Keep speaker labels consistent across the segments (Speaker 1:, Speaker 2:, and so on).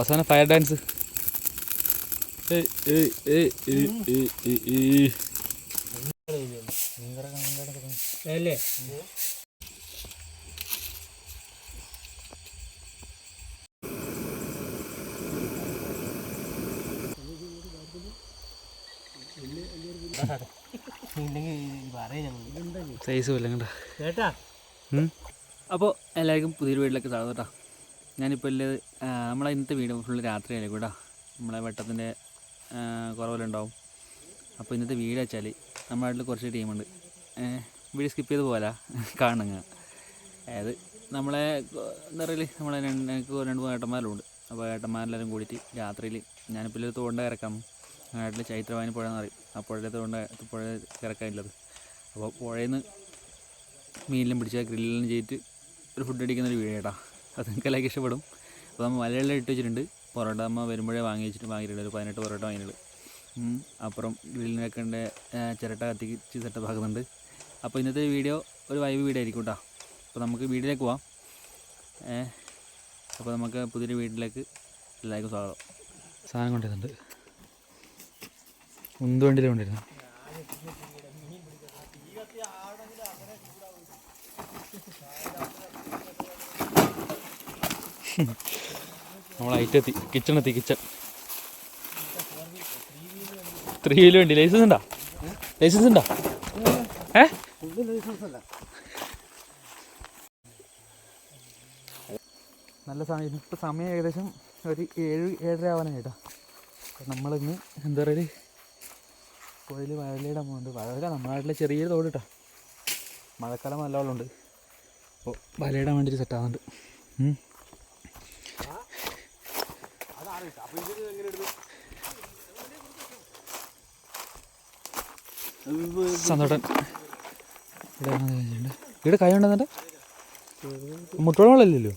Speaker 1: അവസാനം fire dance.
Speaker 2: അല്ലേ?
Speaker 1: Size കണ്ട?
Speaker 2: കേട്ടാ?
Speaker 1: അപ്പോൾ എല്ലാവർക്കും പുതിയൊരു വീട്ടിലൊക്കെ സാധനം കേട്ടോ. ഞാനിപ്പോൾ ഇല്ല നമ്മളെ ഇന്നത്തെ വീഡിയോ ഫുള്ള് രാത്രിയായിരിക്കും കേട്ടോ നമ്മളെ വെട്ടത്തിന്റെ കുറവിലുണ്ടാവും അപ്പോൾ ഇന്നത്തെ വീഡിയോ വെച്ചാൽ നമ്മുടെ നാട്ടിൽ കുറച്ച് ടീമുണ്ട്. വീഡിയോ സ്കിപ്പ് ചെയ്ത് പോകാല കാണുങ്ങ അതായത് നമ്മളെ എന്താ പറയുക നമ്മളെ എനിക്ക് രണ്ട് മൂന്ന് ഏട്ടന്മാരുണ്ട്. അപ്പോൾ ഏട്ടന്മാരെല്ലാവരും കൂടിയിട്ട് രാത്രിയിൽ ഞാനിപ്പോൾ ഒരു തോണ്ട ഇറക്കാം നാട്ടിൽ ചൈത്രവാനി പുഴ എന്ന് പറയും. ആ പുഴയിലെ തോണ്ട പുഴ ഇറക്കാനുള്ളത് അപ്പോൾ പുഴയിൽ നിന്ന് മീനിലും പിടിച്ച ഗ്രില്ലിലും ചെയ്തിട്ട് ഒരു ഫുഡ് അടിക്കുന്നൊരു വീഡിയോ കേട്ടോ. അത് നിങ്ങൾക്ക് എല്ലാവർക്കും ഇഷ്ടപ്പെടും. അപ്പോൾ നമ്മൾ മലയാളം ഇട്ട് വെച്ചിട്ടുണ്ട്. പൊറോട്ട അമ്മ വരുമ്പോഴേ വാങ്ങി വെച്ചിട്ട് വാങ്ങിയിട്ടുണ്ട് ഒരു പതിനെട്ട് പൊറോട്ട വാങ്ങിയിട്ടുണ്ട്. അപ്പുറം ഗ്രില്ലിനൊക്കെ ഉണ്ട് ചിരട്ട കത്തിച്ച് സെറ്റപ്പ് ആക്കുന്നുണ്ട് അപ്പോൾ ഇന്നത്തെ വീഡിയോ ഒരു വൈബ് വീഡിയോ ആയിരിക്കും കേട്ടോ. അപ്പോൾ നമുക്ക് വീട്ടിലേക്ക് പോവാം. അപ്പോൾ നമുക്ക് പുതിയൊരു വീട്ടിലേക്ക് എല്ലാവർക്കും സ്വാഗതം. സാധനം കൊണ്ടുവരുന്നുണ്ട്. ഉന്തുവണ്ടിയിൽ കൊണ്ടിരുന്നു നമ്മൾ കിച്ചൺ എത്തി. കിച്ചൺ ത്രീ വീൽ വണ്ടി. ലൈസൻസ് ഉണ്ടോ? ലൈസൻസ് ഉണ്ടോ? ഏ? നല്ല സമയം. ഇപ്പോൾ സമയം ഏകദേശം ഒരു ഏഴ് ഏഴര ആവാനായിട്ടാ നമ്മളിന്ന് എന്താ പറയുക പുഴയിൽ വയലിടാൻ പോകുന്നുണ്ട് വഴല നമ്മുടെ നാട്ടിലെ ചെറിയൊരു തോട് കേട്ടോ. മഴക്കാലം നല്ല ഉണ്ട് അപ്പോൾ വലയിടാൻ വേണ്ടിയിട്ട് എങ്ങനെ ഇവിടെ. ഇവിടെ കൈ ഉണ്ടെന്നിട്ട് മുട്ടോളം വെള്ളമില്ലല്ലോ?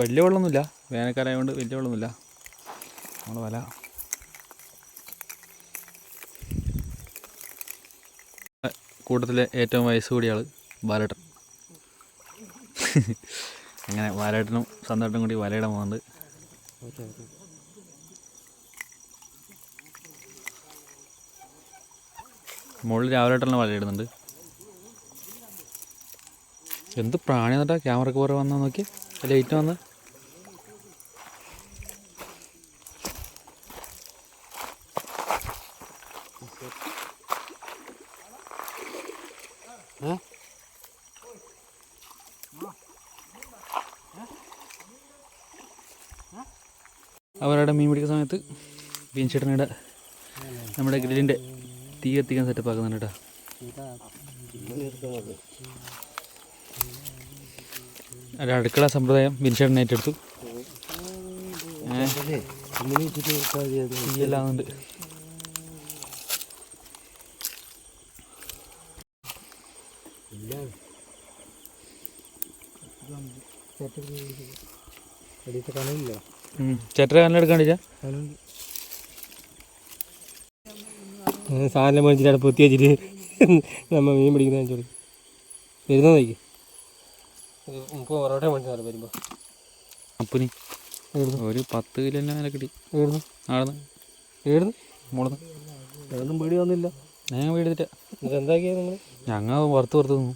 Speaker 1: വലിയ വെള്ളമൊന്നുമില്ല. വേനൽക്കാലമായതുകൊണ്ട് വലിയ വെള്ളമൊന്നുമില്ല. നമ്മൾ വല. കൂട്ടത്തിലെ ഏറ്റവും വയസ്സ് കൂടിയ ആൾ ബാലേട്ടൻ. അങ്ങനെ ബാലേട്ടനും സന്തോട്ടനും കൂടി വലയിടാൻ പോകുന്നുണ്ട് മുകളിൽ രാവിലെ ആയിട്ടുള്ള വലയിടുന്നുണ്ട് എന്ത് പ്രാണി എന്നിട്ടാ ക്യാമറക്ക് പുറകെ വന്നാൽ നോക്കി ലൈറ്റ് വന്ന് അവരുടെ മീൻ പിടിക്കുന്ന സമയത്ത് ബീൻചേട്ടനയുടെ നമ്മുടെ ഗ്രില്ലിന്റെ തീ കത്തിക്കാൻ സെറ്റപ്പ് ആക്കുന്നുണ്ട് കേട്ടോ. അടുക്കള സമ്പ്രദായം ബിൻചേട്ടൻ ഏറ്റെടുത്തു. തീയെല്ലാം ആവുന്നുണ്ട്
Speaker 2: കണില്ല
Speaker 1: ചേട്ടര കണ്ണെടുക്കാണ്ടില്ല
Speaker 2: സാധനം മേടിച്ചിട്ട് പൊത്തി വെച്ചിട്ട് നമ്മ മീൻ പിടിക്കുന്ന ചോദിക്കും വരുന്ന നോക്കി. ഇപ്പോൾ പൊറോട്ട മേടിച്ചാൽ വരുമ്പോൾ
Speaker 1: അപ്പനി ഒരു പത്ത് കിലോ വില കിട്ടി. ആടുന്ന് മുളന്ന്
Speaker 2: പേടി വന്നില്ല.
Speaker 1: ഞാൻ
Speaker 2: എന്താക്കിയാ നിങ്ങൾ
Speaker 1: ഞങ്ങൾ വറുത്ത് വറുത്ത് നിന്നു.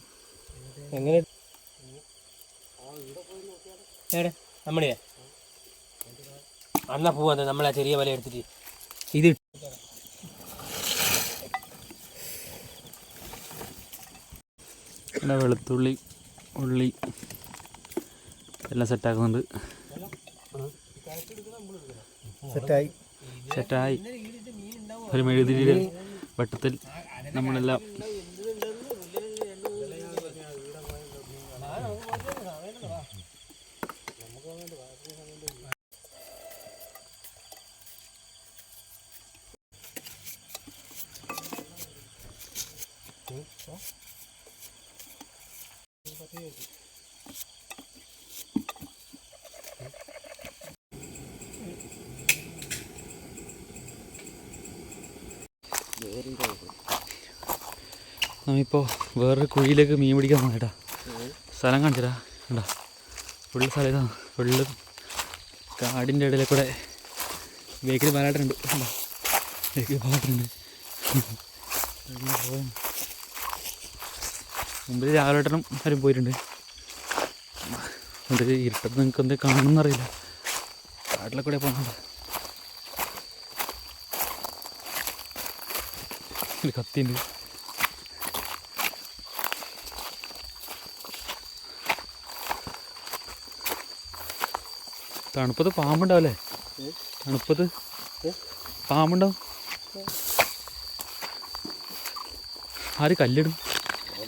Speaker 2: എങ്ങനെ? എവിടെ? നമ്മടെയാ അന്നാ പോവാ നമ്മളെ ചെറിയ വല എടുത്തിട്ട്. ഇത്
Speaker 1: പിന്നെ വെളുത്തുള്ളി ഉള്ളി എല്ലാം സെറ്റാക്കുന്നുണ്ട്.
Speaker 2: സെറ്റായി.
Speaker 1: സെറ്റായി. ഒരു മെഴുതിരിയുടെ വെട്ടത്തിൽ നമ്മളെല്ലാം നമ്മിപ്പോൾ വേറൊരു കുഴിയിലേക്ക് മീൻ പിടിക്കാൻ പോകട്ടാ സ്ഥലം കാണിച്ചടാ കണ്ടാ? ഫുള്ള് സ്ഥലം ഇതാ. ഫുള്ള് കാടിന്റെ ഇടയിൽ കൂടെ ബേക്കിൽ പാലാട്ടുണ്ട്. ബേക്കിൽ പാലാട്ടുണ്ട് മുമ്പിൽ രാവിലെട്ടനും ആരും പോയിട്ടുണ്ട്. എന്നിട്ട് ഇരുട്ടത്ത് നിങ്ങൾക്ക് എന്തേ കാണുമെന്നറിയില്ല കാട്ടിലെ കൂടെ പോകുന്നുണ്ട് ഒരു കത്തിയുണ്ട്. തണുപ്പത്ത് പാമ്പുണ്ടാവല്ലേ? തണുപ്പത്ത് പാമ്പുണ്ടാവും ആര് കല്ലിടും?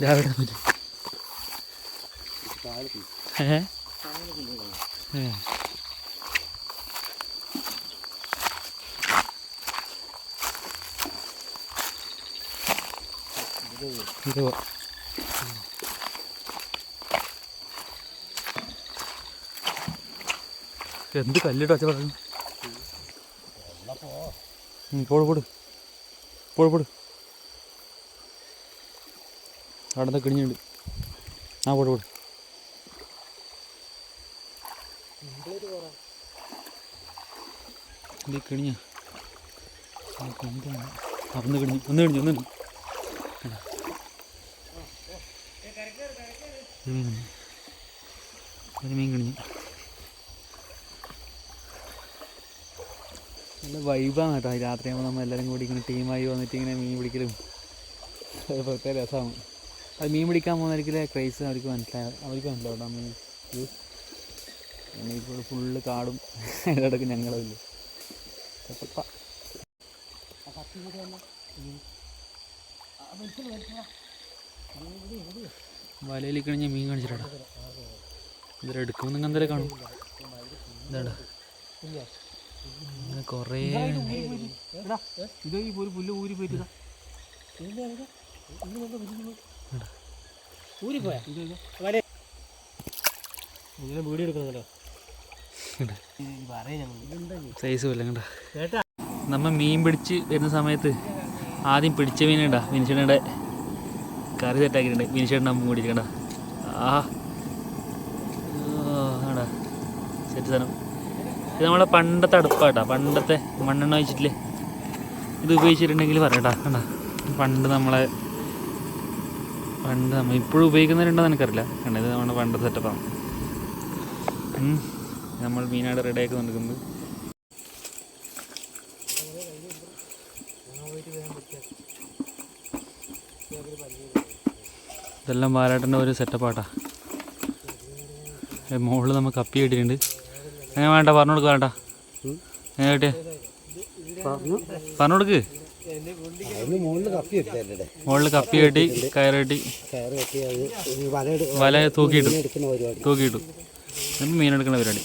Speaker 1: രാവിലെ മതി. എന്ത് കല്ലിട്ടോ അച്ഛൻ പറഞ്ഞു പോട് പോട് പോട് പോട് അവിടെ നിന്ന് കിണിഞ്ഞുണ്ട് ആ പോട് പോട്. ഇത് അവിടുന്ന് കിണിഞ്ഞു ഒന്ന് കിണിഞ്ഞു ഒന്ന് മീൻ കിണിഞ്ഞു നല്ല വൈബാണ് കേട്ടോ. രാത്രിയാകുമ്പോൾ നമ്മൾ എല്ലാവരും കൂടി ഇങ്ങനെ ടീമായി വന്നിട്ട് ഇങ്ങനെ മീൻ പിടിക്കലും. അത് പ്രത്യേക രസമാണ് അത് മീൻ പിടിക്കാൻ പോകുന്നവർക്കിലെ ക്രൈസ് അവർക്ക് മനസ്സിലാവും അവർക്ക് മനസ്സിലാവും കേട്ടോ മീൻ ഇപ്പോൾ ഫുള്ള് കാടും അതിന്റെ ഇടയ്ക്ക് ഞങ്ങളും ഇല്ല സെറ്റപ്പാ. വലയിൽ മീൻ കാണിച്ചിട്ടാ എന്തായാലും എടുക്കുമ്പോൾ നിങ്ങൾ എന്തായാലും കാണും എന്താടാ ഇങ്ങനെ കുറേ
Speaker 2: ഇത് ഒരു പുല്ല് ഊരി പോയിട്ട് ഊരിപ്പോയാ? ഇങ്ങനെ വീട് എടുക്കുന്നുണ്ടോ?
Speaker 1: സൈസ്
Speaker 2: കേട്ടാ
Speaker 1: നമ്മ മീൻ പിടിച്ച് വരുന്ന സമയത്ത് ആദ്യം പിടിച്ച മീനുണ്ടാ വിനിച്ചേട്ടന്റെ കറി സെറ്റാക്കിയിട്ടുണ്ട് വിനിച്ചേട്ടൻ അമ്മ കൂടി കണ്ട ആ ആടാ. സെറ്റ് സാധനം. ഇത് നമ്മളെ പണ്ടത്തെ അടുപ്പാട്ടാ. പണ്ടത്തെ മണ്ണെണ്ണ വെച്ചിട്ടില്ലേ ഇത് ഉപയോഗിച്ചിട്ടുണ്ടെങ്കിൽ പറയട്ടാ. കണ്ട പണ്ട് നമ്മളെ പണ്ട് നമ്മൾ ഇപ്പോഴും ഉപയോഗിക്കുന്നവരുണ്ടോ എനിക്കറിയില്ല. കാരണം ഇത് നമ്മുടെ പണ്ട് സെറ്റപ്പാണ് നമ്മൾ മീനാട് റെഡിയാക്കി നടക്കുന്നത് ഇതെല്ലാം ബാലാട്ടന്റെ ഒരു സെറ്റപ്പാട്ടാ മുകളിൽ നമ്മൾ കപ്പി കിട്ടിയിട്ടുണ്ട്. എങ്ങനെ വേണ്ട പറഞ്ഞു കൊടുക്കുക വേണ്ട എങ്ങനെ കിട്ടിയ? പറഞ്ഞു. കൊടുക്ക്
Speaker 2: മുകളിൽ കപ്പി
Speaker 1: കെട്ടി കയറ് കെട്ടി
Speaker 2: കയറ് കെട്ടി അത് വല
Speaker 1: തൂക്കിയിട്ടു. തൂക്കിയിട്ടു. മീൻ എടുക്കുന്ന പരിപാടി.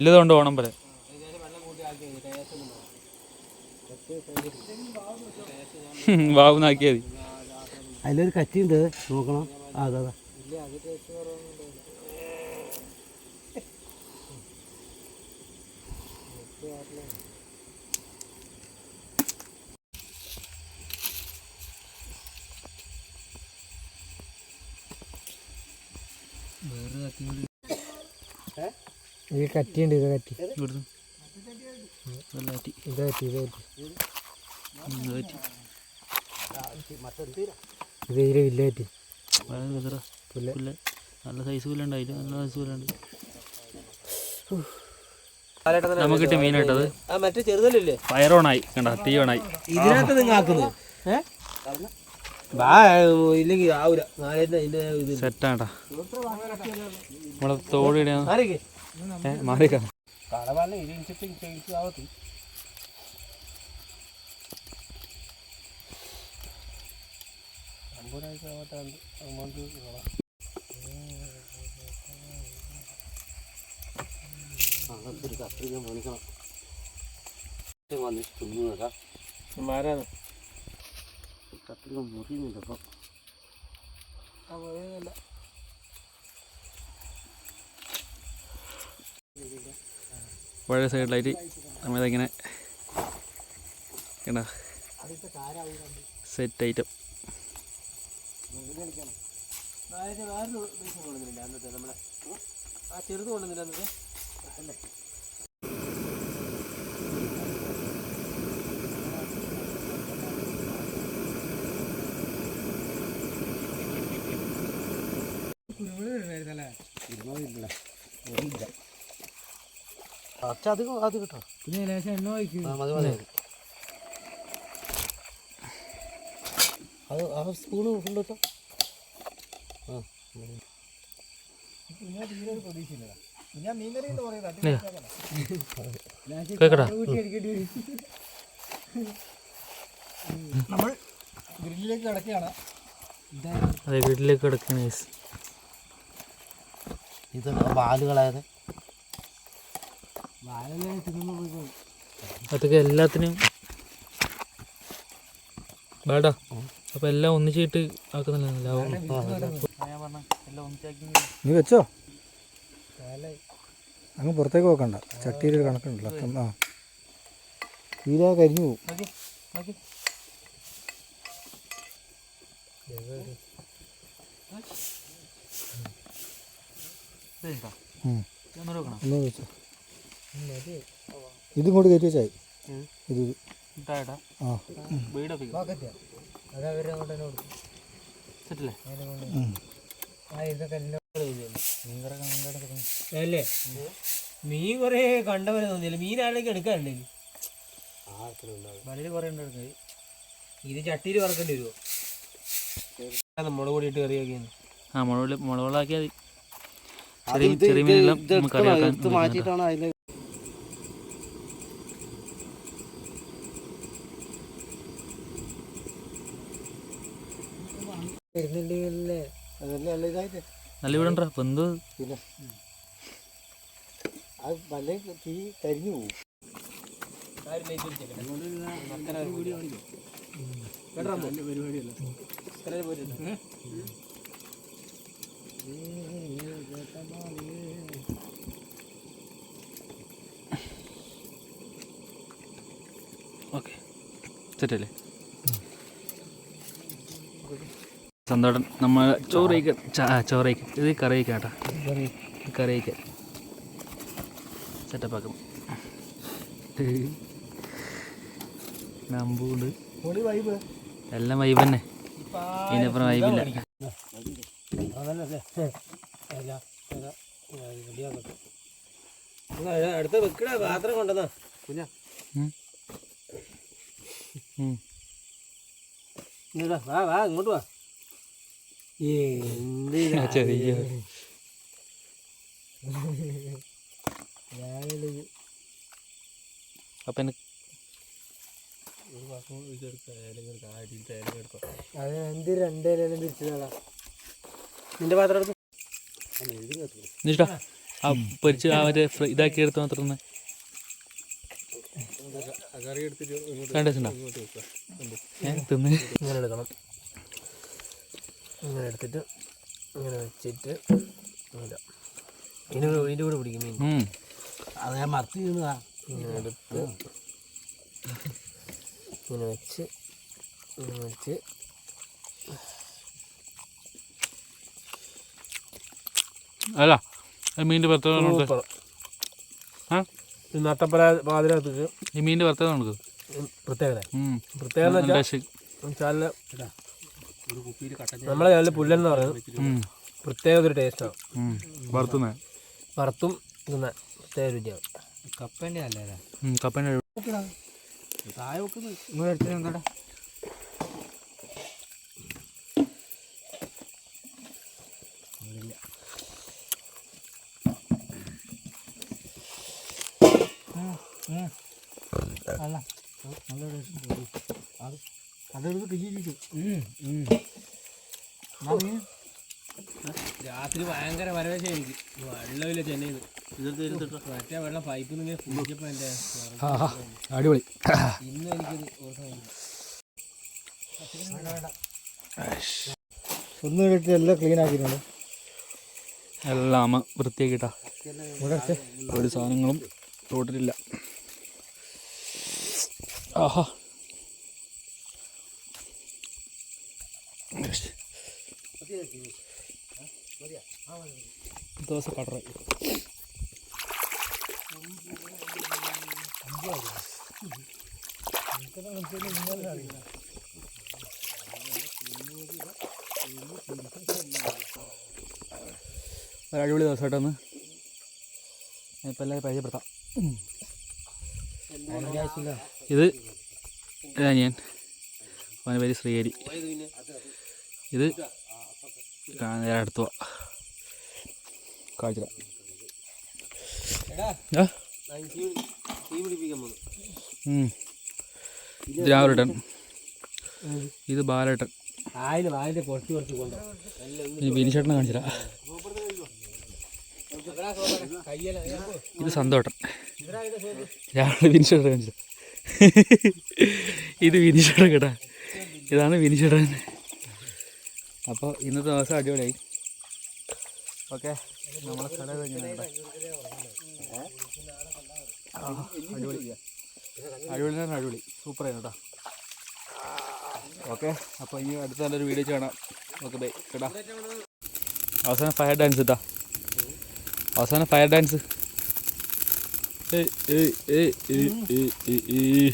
Speaker 1: ഇല്ലതുകൊണ്ട് ഓണം പോലെ. ബാബുനാക്കിയാൽ മതി.
Speaker 2: അതിലൊരു കറ്റിയുണ്ട് നോക്കണം. ആ അതാ അതാ. ഈ കറ്റിയുണ്ട് ഇത് കറ്റി. ഇത് കറ്റി ഇത് കറ്റി.
Speaker 1: ഇത് ആറ്റി
Speaker 2: ഇത് ഇതിലെ വില്ല കറ്റി
Speaker 1: വളരെ രസറാ.
Speaker 2: പുല്ല്.
Speaker 1: നല്ല സൈസ് പുല്ലുണ്ട് അതിൽ നല്ല സൈസ് പുല്ലുണ്ട് നമുക്ക് കിട്ടിയ മീൻ ഇട്ടത്
Speaker 2: മറ്റേ ചെറുതല്ലേ
Speaker 1: ഫയർ ഓണായി കണ്ട? തീ ഓണായി
Speaker 2: ഇതിനകത്ത് നിങ്ങൾ ആക്കുന്നത് ഇതിനനുസരിച്ച് ആവത്തി
Speaker 1: പഴയ സൈഡിലായിട്ട് നമ്മളിതിങ്ങനെ കണ്ടാ? സെറ്റ് ഐറ്റം
Speaker 2: വേറൊരു ദിവസം കൊണ്ടുവന്നില്ല അന്നത്തെ നമ്മളെ? ആ ചെറുത് അന്നത്തെ? അല്ലേ? അത് അത് കിട്ടോ? പിന്നെ ലേശം എണ്ണ വായിക്കും മതി മതി. അത് ആ സ്പൂണ് ഫുള്ള് ആ.
Speaker 1: കേക്കടാ.
Speaker 2: നമ്മൾ ഗ്രില്ലിലേക്ക് കിടക്കുകയാണ്.
Speaker 1: അതെ ഗ്രില്ലിലേക്ക് കിടക്കുകയാണ്
Speaker 2: ഇത് പോയി
Speaker 1: അതൊക്കെ എല്ലാത്തിനും. വേടാ അപ്പൊ എല്ലാം ഒന്നിച്ചിട്ട് ആക്കുന്നില്ല.
Speaker 3: നീ വെച്ചോ? അങ്ങ് പുറത്തേക്ക് വെക്കണ്ട ചട്ടിയിൽ ഒരു കണക്കുണ്ടല്ലോ. അപ്പം ആ. തീരെ കരിഞ്ഞു പോകും ഇതിങ്ങോട്ട് കയറ്റി വെച്ചായി ഇത്. ഇതും
Speaker 1: കൊണ്ട്.
Speaker 3: ആ.
Speaker 2: അല്ലേ? മീൻ കൊറേ കണ്ടവരെ തോന്നിയില്ല. മീൻ ആരെങ്കിലും എടുക്കാറുണ്ട് വളരെ കുറെ ഉണ്ട് എടുക്കുന്നത് ഇത് ചട്ടിയിൽ വറക്കേണ്ടി വരുമോ? മുളക് പൊടി ഇട്ട് കറിയാക്കിയെന്ന്
Speaker 1: ആ മുളക് മുളകുകളാക്കിയാൽ മതി. ചെറിയ ചെറിയ മീനെല്ലാം നമുക്ക് കറിയാക്കാൻ
Speaker 2: മാറ്റിയിട്ടാണ് അതിൽ വരുന്നുണ്ടെങ്കിലല്ലേ നല്ല ഇതായിട്ട്.
Speaker 1: നല്ല വീടുണ്ടാ അപ്പൊ എന്ത്?
Speaker 2: പിന്നെ അത് നല്ല തീ കരിഞ്ഞു പോകും
Speaker 1: ഓക്കെ. സെറ്റല്ലേ? സന്തോഷം നമ്മൾ ചോറ് കഴിക്കാൻ ചോറ് കഴിക്കാൻ ഇത് കറി കഴിക്കാം കറിയൊക്കെ കറി കഴിക്കാൻ സെറ്റപ്പ് ആക്കും. നമ്പൂണ്ട്. എല്ലാം വൈബ് തന്നെ. ഇതിനപ്പുറം വൈബില്ല
Speaker 2: അടുത്ത വെക്കട പാത്രം കൊണ്ടുവന്നാ. കുഞ്ഞാ. വാ വാ ഇങ്ങോട്ട് വാ.
Speaker 1: ചെറിയ അപ്പം
Speaker 2: എന്ത് രണ്ടേലും തിരിച്ചതാ നിന്റെ പാത്രം എടുത്തു
Speaker 1: ഇഷ്ടാ ആ. പൊരിച്ച് ആ ഒരു ഫ്രൈ ഇതാക്കി എടുത്ത് മാത്രം ഏ തിന്ന്.
Speaker 2: ഇങ്ങനെ എടുക്കണം. ഇങ്ങനെ എടുത്തിട്ട് ഇങ്ങനെ വെച്ചിട്ട് ഇതിന്റെ കൂടെ ഇതിന്റെ കൂടെ പിടിക്കും മീൻ. അത് ഞാൻ മറത്തി വീണതാ. ഇങ്ങനെ എടുത്ത് ഇങ്ങനെ വെച്ച് ഇങ്ങനെ വെച്ച്
Speaker 1: അല്ല മീന്റെ മീനിന്റെ പ്രത്യേകത
Speaker 2: നട്ടപ്പര
Speaker 1: ആ?
Speaker 2: ഈ മീന്റെ
Speaker 1: ഈ മീനിന്റെ പ്രത്യേകത.
Speaker 2: പ്രത്യേകത എന്ന്
Speaker 1: നല്ല
Speaker 2: വെച്ചാൽ
Speaker 1: ടേസ്റ്റ്.
Speaker 2: വെച്ചാൽ നമ്മളെ നല്ല പുല്ലെന്ന് പറയുന്നത്. പ്രത്യേക ഒരു ടേസ്റ്റാണ്.
Speaker 1: വറുത്തുന്നേ?
Speaker 2: വറുത്തും തിന്ന പ്രത്യേക രുചിയാണ്. കപ്പേന്റെ അല്ലേ.
Speaker 1: കപ്പേന്റെ
Speaker 2: താഴെ വെക്കുന്നത് ഇങ്ങോട്ട് എടുത്തിട്ട് എന്താ രാത്രി ഭയങ്കര വരവേശ എനിക്ക്. വെള്ളമില്ല ചെന്നൈയിൽ മറ്റേ വെള്ളം പൈപ്പിൽ നിന്ന് കുടിച്ചപ്പോ എന്റെ
Speaker 3: അടിപൊളി.
Speaker 2: ഇന്ന് എനിക്കത്
Speaker 3: ഒന്ന് എടുത്ത് എല്ലാം ക്ലീൻ ആക്കിയിട്ടുണ്ട്.
Speaker 1: എല്ലാം അമ്മ വൃത്തിയാക്കിട്ടാ
Speaker 3: ഇവിടെ
Speaker 1: ഒരു സാധനങ്ങളും തോട്ടിലില്ല. ആഹാ. ദോശ കടറ ഒരു അടിപൊളി ദിവസമായിട്ടൊന്ന് ഇപ്പം എല്ലാവരും പരിചയപ്പെടുത്താം. ഇതാ ഞാൻ അവന്റെ പേര് ശ്രീഹരി. ഇത് നേരെ അടുത്ത് കാഴ്ച ഇത് രാവിലേട്ടൻ ഇത് ബാലേട്ടൻ. ബിനിഷേട്ടനെ കാണിച്ചില്ല ഇത് സന്തോട്ടൻ. രാവിലെ ബിനിഷേട്ടനെ കാണിച്ചില്ല ഇത് വിനിഷേട്ടൻ കേട്ടാ. ഇതാണ് വിനിച്ചേട്ടൻ അപ്പോൾ ഇന്നത്തെ ദിവസം അടിപൊളിയായി. ഓക്കെ നമ്മളെ സ്ഥലം എങ്ങനെയാണ് അടിപൊളി. അടിപൊളി തന്നെ അടിപൊളി. കേട്ടോ ഓക്കെ അപ്പോൾ ഇനി അടുത്ത നല്ലൊരു വീഡിയോ കാണാം. ഓക്കെ ബൈ കേട്ടാ. അവസാനം ഫയർ ഡാൻസ് കേട്ടാ അവസാനം ഫയർ ഡാൻസ് ഏയ് ഏയ് ഏയ് ഏയ് ഏയ് ഏയ്.